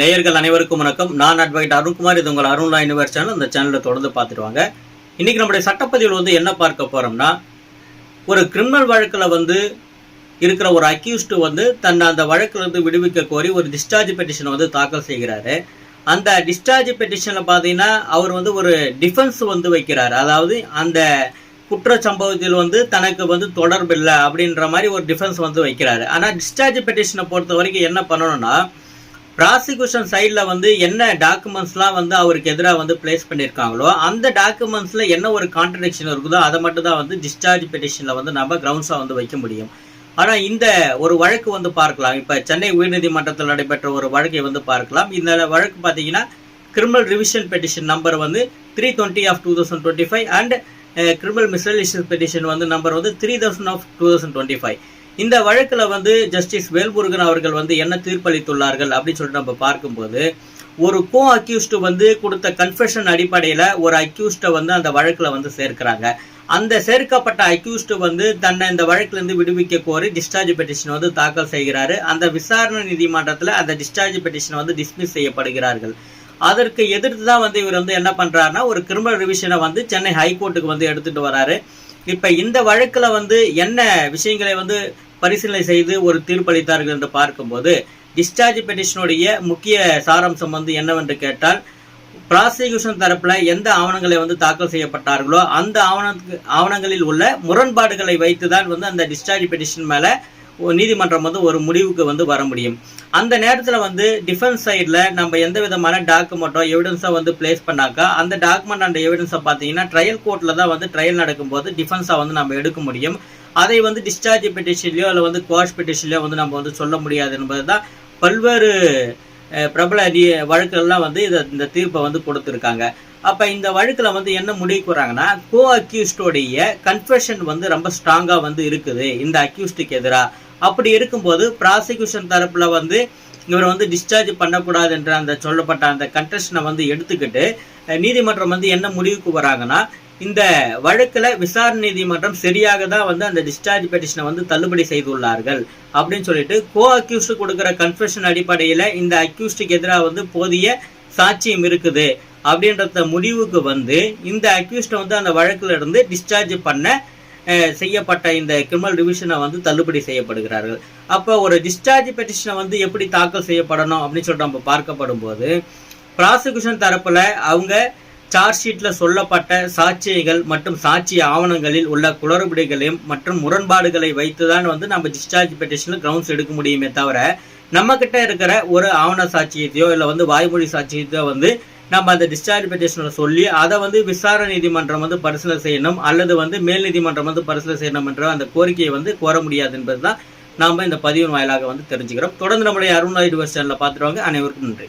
நேயர்கள் அனைவருக்கும் வணக்கம். நான் அட்வொகேட் அருண்குமார். இது உங்கள் அருண்லா யூனிவர் சேனல். இந்த சேனலில் தொடர்ந்து பார்த்துட்டு வாங்க. இன்னைக்கு நம்முடைய சட்டப்பதிவில் வந்து என்ன பார்க்க போகிறோம்னா ஒரு கிரிமினல் வழக்கில் வந்து இருக்கிற ஒரு அக்யூஸ்டு வந்து தன்னை அந்த வழக்கிலிருந்து விடுவிக்க கோரி ஒரு டிஸ்சார்ஜ் பெட்டிஷனை வந்து தாக்கல் செய்கிறாரு. அந்த டிஸ்சார்ஜ் பெட்டிஷனில் பார்த்தீங்கன்னா அவர் வந்து ஒரு டிஃபென்ஸ் வந்து வைக்கிறார். அதாவது அந்த குற்ற சம்பவத்தில் வந்து தனக்கு வந்து தொடர்பு இல்லை அப்படின்ற மாதிரி ஒரு டிஃபென்ஸ் வந்து வைக்கிறாரு. ஆனால் டிஸ்சார்ஜ் பெட்டிஷனை பொறுத்த வரைக்கும் என்ன பண்ணணும்னா ப்ராசிக்யூஷன் சைடில் வந்து என்ன டாக்குமெண்ட்ஸ்லாம் வந்து அவருக்கு எதிராக வந்து பிளேஸ் பண்ணியிருக்காங்களோ அந்த டாக்குமெண்ட்ஸில் என்ன ஒரு கான்ட்ரடிக்ஷன் இருக்குதோ அதை மட்டும் தான் வந்து டிஸ்சார்ஜ் பெட்டிஷனில் வந்து நம்ம கிரவுண்ட்ஸாக வந்து வைக்க முடியும். ஆனால் இந்த ஒரு வழக்கு வந்து பார்க்கலாம். இப்போ சென்னை உயர்நீதிமன்றத்தில் நடைபெற்ற ஒரு வழக்கை வந்து பார்க்கலாம். இந்த வழக்கு பார்த்தீங்கன்னா கிரிமினல் ரிவிஷன் பெட்டிஷன் நம்பர் வந்து three twenty of two thousand twenty five and criminal miscellaneous petition வந்து நம்பர் வந்து three thousand of two thousand twenty five இந்த வழக்கில் வந்து ஜஸ்டிஸ் வேல்முருகன் அவர்கள் வந்து என்ன தீர்ப்பளித்துள்ளார்கள் அப்படின்னு சொல்லிட்டு நம்ம பார்க்கும்போது ஒரு கோ அக்யூஸ்டு வந்து கொடுத்த கன்ஃபெஷன் அடிப்படையில் ஒரு அக்யூஸ்டை வந்து அந்த வழக்கில் வந்து சேர்க்கிறாங்க. அந்த சேர்க்கப்பட்ட அக்யூஸ்டு வந்து தன்னை இந்த வழக்கிலிருந்து விடுவிக்க கோரி டிஸ்சார்ஜ் பெட்டிஷன் வந்து தாக்கல் செய்கிறாரு. அந்த விசாரணை நீதிமன்றத்தில் அந்த டிஸ்சார்ஜ் பெட்டிஷன் வந்து டிஸ்மிஸ் செய்யப்படுகிறார்கள். அதற்கு எதிர்த்து தான் வந்து இவர் வந்து என்ன பண்றாருன்னா ஒரு கிரிமினல் ரிவிஷனை வந்து சென்னை ஹைகோர்ட்டுக்கு வந்து எடுத்துட்டு வராரு. இப்ப இந்த வழக்குல வந்து என்ன விஷயங்களை வந்து பரிசீலனை செய்து ஒரு தீர்ப்பளித்தார்கள் என்று பார்க்கும்போது டிஸ்சார்ஜ் பெட்டிஷனுடைய முக்கிய சாராம்சம் வந்து என்னவென்று கேட்டால் ப்ராசிக்யூஷன் தரப்புல எந்த ஆவணங்களை வந்து தாக்கல் செய்யப்பட்டார்களோ அந்த ஆவணத்துக்கு ஆவணங்களில் உள்ள முரண்பாடுகளை வைத்துதான் வந்து அந்த டிஸ்சார்ஜ் பெட்டிஷன் மேல நீதிமன்றம் வந்து ஒரு முடிவுக்கு வந்து வர முடியும். அந்த நேரத்தில் வந்து டிஃபென்ஸ் சைடில் நம்ம எந்த விதமான டாக்குமெண்ட்டோ எவிடன்ஸோ வந்து பிளேஸ் பண்ணாக்கா அந்த டாக்குமெண்ட் அண்ட் எவிடன்ஸை பார்த்தீங்கன்னா ட்ரையல் கோர்ட்டில் தான் வந்து ட்ரையல் நடக்கும்போது டிஃபென்ஸாக வந்து நம்ம எடுக்க முடியும். அதை வந்து டிஸ்சார்ஜ் பெட்டிஷன்லையோ இல்லை வந்து குவாஷ் பெட்டிஷன்லையோ வந்து நம்ம வந்து சொல்ல முடியாது என்பது தான் பல்வேறு பிரபல நீ வழக்குகள்லாம் வந்து இதை இந்த தீர்ப்பை வந்து கொடுத்துருக்காங்க. அப்போ இந்த வழக்கில் வந்து என்ன முடிவுக்கு வராங்கன்னா கோ அக்யூஸ்டோடைய கன்ஃபெஷன் வந்து ரொம்ப ஸ்ட்ராங்காக வந்து இருக்குது இந்த அக்யூஸ்டுக்கு எதிராக அப்படி இருக்கும்போது ப்ராசிக்யூஷன் தரப்பில் வந்து இவர் வந்து டிஸ்சார்ஜ் பண்ணக்கூடாது என்ற அந்த சொல்லப்பட்ட அந்த கண்டெஸ்டனை வந்து எடுத்துக்கிட்டு நீதிமன்றம் வந்து என்ன முடிவுக்கு வராங்கன்னா இந்த வழக்குல விசாரணை நீதிமன்றம் சரியாக தான் வந்து அந்த டிஸ்சார்ஜ் பெட்டிஷனை வந்து தள்ளுபடி செய்துள்ளார்கள் அப்படின்னு சொல்லிட்டு கோ அக்யூஸ்டு கொடுக்குற கன்ஃபெஷன் அடிப்படையில் இந்த அக்யூஸ்டுக்கு எதிராக வந்து போதிய சாட்சியம் இருக்குது அப்படின்றத முடிவுக்கு வந்து இந்த அக்யூஸ்டை வந்து அந்த வழக்குல இருந்து டிஸ்சார்ஜ் பண்ண செய்யப்பட்ட இந்த கிரிமினல் டிவிஷனை வந்து தள்ளுபடி செய்யப்படுகிறார்கள். அப்போ ஒரு டிஸ்சார்ஜ் பெட்டிஷனை வந்து எப்படி தாக்கல் செய்யப்படணும் அப்படின்னு சொல்லிட்டு நம்ம பார்க்கப்படும் போது ப்ராசிக்யூஷன் தரப்பில் அவங்க சார்ஜ் சொல்லப்பட்ட சாட்சியங்கள் மற்றும் சாட்சி ஆவணங்களில் உள்ள குளறுபடிகளையும் மற்றும் முரண்பாடுகளை வைத்து தான் வந்து நம்ம டிஸ்சார்ஜ் பெட்டிஷனில் கிரவுண்ட்ஸ் எடுக்க முடியுமே தவிர நம்மக்கிட்ட இருக்கிற ஒரு ஆவண சாட்சியத்தையோ இல்லை வந்து வாய்மொழி சாட்சியத்தையோ வந்து நம்ம அந்த டிஸ்சார்ஜ் பெட்டிஷனில் சொல்லி அதை வந்து விசாரணை நீதிமன்றம் வந்து பரிசீலனை செய்யணும் அல்லது வந்து மேல் நீதிமன்றம் வந்து பரிசீலனை செய்யணும் என்ற அந்த கோரிக்கையை வந்து கோர முடியாது என்பதுதான் நாம் இந்த பதிவின் வாயிலாக வந்து தெரிஞ்சுக்கிறோம். தொடர்ந்து நம்முடைய அருண் யூனிவர்ஸ் சேனலில் பார்த்துருவாங்க அனைவருக்கும் நன்றி.